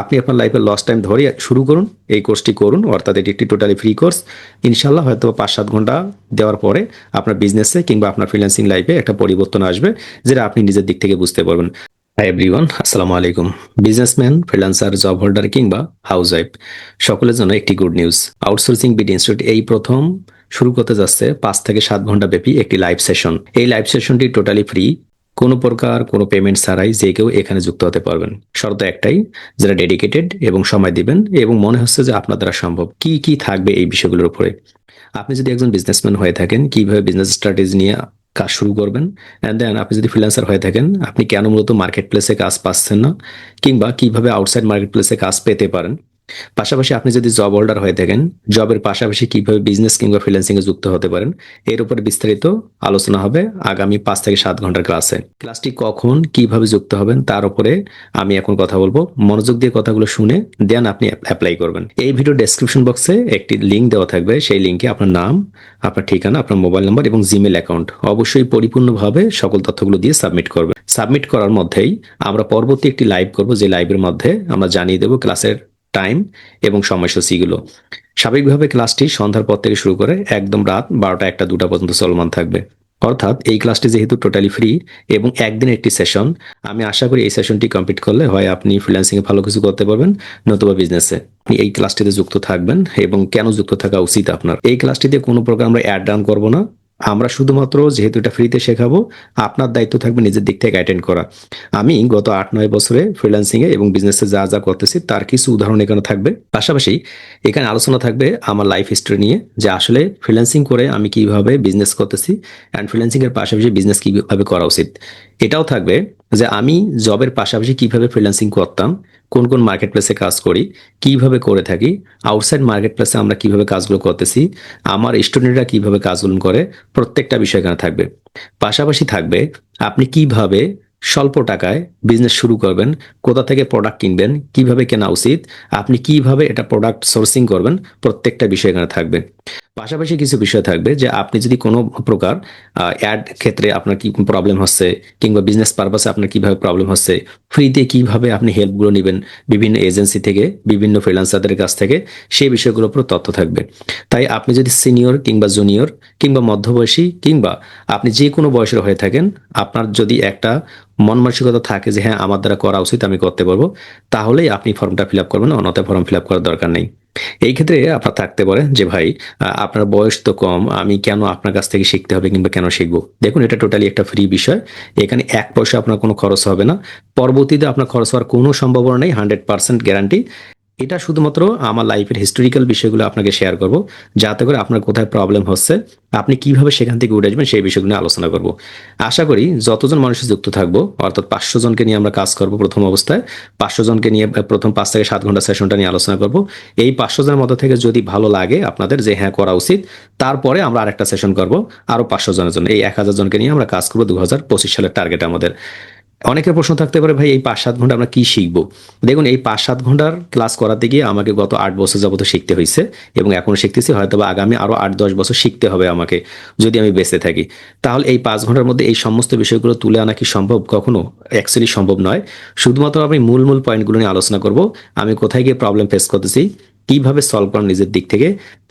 আপনি আপনার লাইফের লস টাইম ধরে শুরু করুন, এই কোর্সটি করুন, অর্থাৎ এটি একটি টোটালি ফ্রি কোর্স ইনশাল্লাহ হয়তো পাঁচ সাত ঘণ্টা দেওয়ার পরে আপনার বিজনেসে কিংবা আপনার ফ্রিল্যান্সিং লাইফে একটা পরিবর্তন আসবে, যেটা আপনি নিজের দিক থেকে বুঝতে পারবেন। হাই এভরিওয়ান আসসালামু আলাইকুম। বিজনেসম্যান ফ্রিল্যান্সার জব হোল্ডার কিংবা হাউস ওয়াইফ সকলের জন্য একটি good news outsourcing bid institute এই প্রথম শুরু করতে যাচ্ছে পাঁচ থেকে সাত ঘণ্টা ব্যাপী একটি লাইভ সেশন এই লাইভ সেশনটি টোটালি ফ্রি কোনো প্রকার কোনো পেমেন্ট ছাড়াই যে কেউ এখানে যুক্ত হতে পারবেন। শর্ত একটাই, যারা ডেডিকেটেড এবং সময় দিবেন এবং মনে হচ্ছে যে আপনার দ্বারা সম্ভব। কি কি থাকবে এই বিষয়গুলোর উপরে? আপনি যদি একজন বিজনেসম্যান হয়ে থাকেন, কীভাবে বিজনেস স্ট্র্যাটেজি নিয়ে কাজ শুরু করবেন? অ্যান্ড দেন আপনি যদি ফ্রিল্যান্সার হয়ে থাকেন, আপনি কেন মূলত মার্কেট প্লেসে কাজ পাচ্ছেন না? কিংবা কীভাবে আউটসাইড মার্কেট প্লেসে কাজ পেতে পারেন? পাশাপাশি আপনি যদি জব হোল্ডার হয়ে থাকেন জবের পাশাপাশি কীভাবে বিজনেস কিংবা ফ্রিল্যান্সিং এ যুক্ত হতে পারেন, এর উপর বিস্তারিত আলোচনা হবে আগামী পাঁচ থেকে সাত ঘণ্টার ক্লাসে ক্লাসটি কখন, কীভাবে যুক্ত হবেন, তার উপরে আমি এখন কথা বলব। মনোযোগ দিয়ে কথাগুলো শুনে দেন আপনি অ্যাপ্লাই করবেন। এই ভিডিও ডেসক্রিপশন বক্সে একটি লিঙ্ক দেওয়া থাকবে। সেই লিঙ্কে আপনার নাম, আপনার ঠিকানা, আপনার মোবাইল নাম্বার এবং জিমেল অ্যাকাউন্ট অবশ্যই পরিপূর্ণভাবে সকল তথ্যগুলো দিয়ে সাবমিট করবেন। সাবমিট করার মধ্যেই আমরা পরবর্তী একটি লাইভ করব, যে লাইভের মধ্যে আমরা জানিয়ে দেবো ক্লাসের টাইম এবং সময়সূচিগুলো স্বাভাবিকভাবে ক্লাসটি সন্ধ্যার পর থেকে শুরু করে একদম রাত বারোটা একটা দুটা পর্যন্ত চলমান থাকবে। অর্থাৎ এই ক্লাসটি যেহেতু টোটালি ফ্রি এবং একদিনের একটি সেশন আমি আশা করি এই সেশনটি কমপ্লিট করলে হয় আপনি ফ্রিল্যান্সিংয়ে ভালো কিছু করতে পারবেন, নতুবা বিজনেসে আপনি এই ক্লাসটিতে যুক্ত থাকবেন এবং কেন যুক্ত থাকা উচিত আপনার? এই ক্লাসটিতে কোনো প্রকার আমরা অ্যাড ডাউন করব না। আমরা শুধুমাত্র যেহেতু এটা ফ্রিতে শেখাবো, আপনার দায়িত্ব থাকবে নিজের দিক থেকে অ্যাটেন্ড করা। আমি গত আট, নয় বছরে ফ্রিল্যান্সিং এ এবং বিজনেসে যা যা করতেছি তার কিছু উদাহরণ এখানে থাকবে। পাশাপাশি এখানে আলোচনা থাকবে আমার লাইফ হিস্ট্রি নিয়ে, যে আসলে ফ্রিল্যান্সিং করে আমি কীভাবে বিজনেস করতেছি অ্যান্ড ফ্রিল্যান্সিং এর পাশাপাশি বিজনেস কীভাবে করা উচিত। এটাও থাকবে যে আমি জবের পাশাপাশি কীভাবে ফ্রিল্যান্সিং করতাম কোন কোন মার্কেট প্লেসে কাজ করি, কীভাবে করে থাকি আউটসাইড মার্কেট প্লেসে আমরা কীভাবে কাজগুলো করতেছি, আমার স্টুডেন্টরা কীভাবে কাজগুলো করে, প্রত্যেকটা বিষয় এখানে থাকবে। পাশাপাশি থাকবে, আপনি কীভাবে স্বল্প টাকায় বিজনেস শুরু করবেন, কোথা থেকে প্রোডাক্ট কিনবেন, কীভাবে কেনা উচিত, আপনি কীভাবে এটা প্রোডাক্ট সোর্সিং করবেন, প্রত্যেকটা বিষয় এখানে থাকবে। পাশাপাশি কিছু বিষয় থাকবে যে আপনি যদি কোনো প্রকার অ্যাড ক্ষেত্রে আপনার কি প্রবলেম হচ্ছে কিংবা বিজনেস পারপাসে আপনার কীভাবে প্রবলেম হচ্ছে ফ্রিতে কীভাবে আপনি হেল্পগুলো নেবেন বিভিন্ন এজেন্সি থেকে, বিভিন্ন ফ্রিল্যান্সারদের কাছ থেকে, সেই বিষয়গুলোর উপর তথ্য থাকবে। তাই আপনি যদি সিনিয়র কিংবা জুনিয়র কিংবা মধ্যবয়সী কিংবা আপনি যে কোনো বয়সের হয়ে থাকেন, আপনার যদি একটা মন মানসিকতা থাকে যে হ্যাঁ আমার দ্বারা করা উচিত, আমি করতে পারব, তাহলেই আপনি ফর্মটা ফিল আপ করবেন, অন্যথায় ফর্ম ফিল আপ করার দরকার নেই। এই ক্ষেত্রে আপনার থাকতে পারে যে, ভাই আপনার বয়স তো কম, আমি কেন আপনার কাছ থেকে শিখতে হবে কিংবা কেন শিখব? দেখুন, এটা টোটালি একটা ফ্রি বিষয়। এখানে এক পয়সা আপনার কোনো খরচ হবে না। পরবর্তীতে আপনার খরচ হওয়ার কোনো সম্ভাবনা নেই হান্ড্রেড পার্সেন্ট গ্যারান্টি এটা শুধুমাত্র আমার লাইফের হিস্টোরিক্যাল বিষয়গুলো আপনাকে শেয়ার করব, যাতে করে আপনার কোথায় প্রবলেম হচ্ছে, আপনি কীভাবে সেখান থেকে উঠে আসবেন সেই বিষয়গুলো নিয়ে আলোচনা করব। আশা করি যতজন মানুষের যুক্ত থাকব, অর্থাৎ পাঁচশো জনকে নিয়ে আমরা কাজ করব প্রথম অবস্থায়, পাঁচশো জনকে নিয়ে প্রথম পাঁচ থেকে সাত ঘণ্টা সেশনটা নিয়ে আলোচনা করব। এই পাঁচশো জনের মধ্যে থেকে যদি ভালো লাগে আপনাদের যে হ্যাঁ করা উচিত, তারপরে আমরা আরেকটা সেশন করব, আরও পাঁচশো জনের জন্য। এই এক হাজার জনকে নিয়ে আমরা কাজ করব দু পঁচিশ সালের টার্গেট আমাদের। অনেকের প্রশ্ন থাকতে পারে, ভাই, এই পাঁচ, সাত ঘণ্টা আমরা কি শিখব? দেখুন, এই পাঁচ, সাত ঘণ্টার ক্লাস করাতে গিয়ে আমাকে গত আট বছর যাবত শিখতে হয়েছে এবং এখন শিখতেছি। হয়তো বা আগামী আরও আট, দশ বছর শিখতে হবে আমাকে যদি আমি বেঁচে থাকি। তাহলে এই পাঁচ ঘণ্টার মধ্যে এই সমস্ত বিষয়গুলো তুলে আনা কি সম্ভব? কখনো অ্যাকচুয়ালি সম্ভব নয়। শুধুমাত্র আমি মূল মূল পয়েন্টগুলো নিয়ে আলোচনা করব। আমি কোথায় গিয়ে প্রবলেম ফেস করতেছি, কীভাবে সলভ করার নিজের দিক থেকে,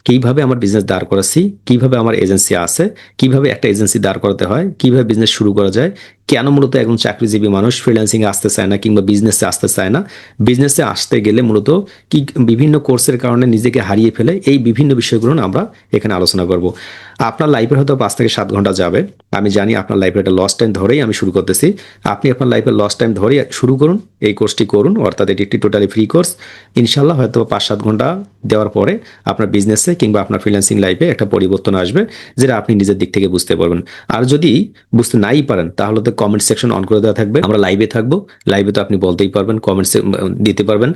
কীভাবে আমার বিজনেস দাঁড় করাচ্ছি, কীভাবে আমার এজেন্সি আছে, কীভাবে একটা এজেন্সি দাঁড় করাতে হয়, কীভাবে বিজনেস শুরু করা যায় কেন মূলত একজন চাকরিজীবী মানুষ ফ্রিল্যান্সিং আসতে চায় না কিংবা বিজনেসে আসতে চায় না? বিজনেসে আসতে গেলে মূলত কি বিভিন্ন কোর্সের কারণে নিজেকে হারিয়ে ফেলে এই বিভিন্ন বিষয়গুলো আমরা এখানে আলোচনা করব। আপনার লাইফের হয়তো পাঁচ থেকে সাত ঘণ্টা যাবে। আমি জানি আপনার লাইফের একটা লস টাইম ধরেই আমি শুরু করতেছি। আপনি আপনার লাইফের লস টাইম ধরেই শুরু করুন, এই কোর্সটি করুন, অর্থাৎ এটি একটি টোটালি ফ্রি কোর্স ইনশাল্লাহ হয়তো পাঁচ সাত ঘণ্টা দেওয়ার পরে আপনার বিজনেসে কিংবা আপনার ফ্রিল্যান্সিং লাইফে একটা পরিবর্তন আসবে, যেটা আপনি নিজের দিক থেকে বুঝতে পারবেন। আর যদি বুঝতে নাই পারেন, তাহলে তো কমেন্ট সেকশন অন করে দেওয়া থাকবে। আমরা লাইভে থাকব। লাইভে তো আপনি বলতেই পারবেন কমেন্টস দিতে পারবেন।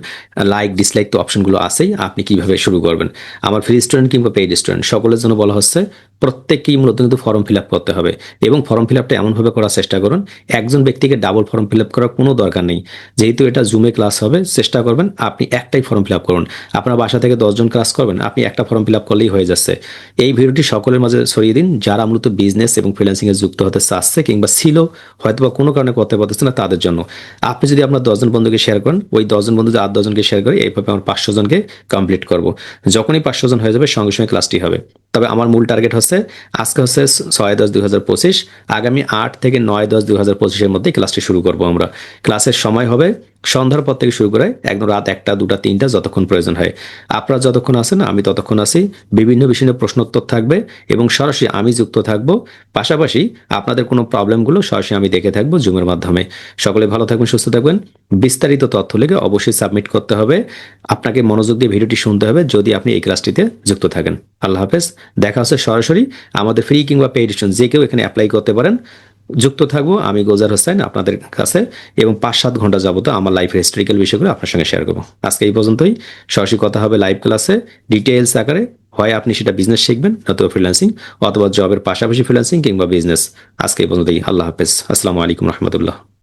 লাইক ডিসলাইক তো অপশনগুলো আছেই, আপনি কীভাবে শুরু করবেন? আমার ফ্রি স্টুডেন্ট কিংবা পেইড স্টুডেন্ট সকলের জন্য বলা হচ্ছে, প্রত্যেককেই মূলত কিন্তু ফর্ম ফিল আপ করতে হবে। এবং ফর্ম ফিল আপটা এমনভাবে করার চেষ্টা করুন, একজন ব্যক্তিকে ডাবল ফর্ম ফিল আপ করার কোনো দরকার নেই। যেহেতু এটা জুমে ক্লাস হবে, চেষ্টা করবেন আপনি একটাই ফর্ম ফিল আপ করুন। আপনার বাসা থেকে দশজন ক্লাস করবেন, আপনি একটা ফর্ম ফিল আপ করলেই হয়ে যাচ্ছে। এই ভিডিওটি সকলের মাঝে ছড়িয়ে দিন, যারা মূলত বিজনেস এবং ফ্রিল্যান্সিং এ যুক্ত হতে চাচ্ছে কিংবা ছিল হয়তো বা কোনো কারণে করতে পারতেছে না তাদের জন্য। আপনি যদি আপনার দশজন বন্ধুকে শেয়ার করেন, ওই দশজন বন্ধু যদি আট দশজনকে শেয়ার করে এইভাবে আমার পাঁচশো জনকে কমপ্লিট করব। যখনই পাঁচশো জন হয়ে যাবে, সঙ্গে সঙ্গে ক্লাসটি হবে। তবে আমার মূল টার্গেট হচ্ছে, আজকে হচ্ছে ছয় দশ দুই হাজার পঁচিশ, আগামী আট থেকে নয় দশ দুই হাজার পঁচিশের মধ্যে ক্লাসটি শুরু করব আমরা। ক্লাসের সময় হবে সন্ধ্যার পর থেকে শুরু করে একদম রাত একটা, দুটা, তিনটা যতক্ষণ প্রয়োজন হয়। আপনারা যতক্ষণ আছেন, আমি ততক্ষণ আছি। বিভিন্ন বিষয় প্রশ্নোত্তর থাকবে এবং সরাসরি আমি যুক্ত থাকব। পাশাপাশি আপনাদের কোনো প্রবলেমগুলো সরাসরি আমি দেখে থাকব জুমের মাধ্যমে। সকলে ভালো থাকবেন, সুস্থ থাকবেন। বিস্তারিত তথ্য লিখে অবশ্যই সাবমিট করতে হবে। আপনাকে মনোযোগ দিয়ে ভিডিওটি শুনতে হবে যদি আপনি এই ক্লাসটিতে যুক্ত থাকেন। আল্লাহ হাফেজ। দেখা হচ্ছে সরাসরি আমাদের ফ্রি কিংবা পেডিশন যে কেউ এখানে অ্যাপ্লাই করতে পারেন। যুক্ত থাকব, আমি গোজার হোসেন, আপনাদের কাছে, এবং পাঁচ সাত ঘণ্টা যাব তো আমার লাইফ হিস্ট্রিক্যাল বিষয়গুলো আপনার সঙ্গে শেয়ার করব। আজকে এই পর্যন্তই। সরাসরি কথা হবে লাইভ ক্লাসে ডিটেলস আকারে হয় আপনি সেটা বিজনেস শিখবেন, নতুবা ফ্রিল্যান্সিং অথবা জবের পাশাপাশি ফ্রিল্যান্সিং কিংবা বিজনেস আজকে এই পর্যন্তই। আল্লাহ হাফেজ। আসসালামু আলাইকুম রহমতুল্লাহ।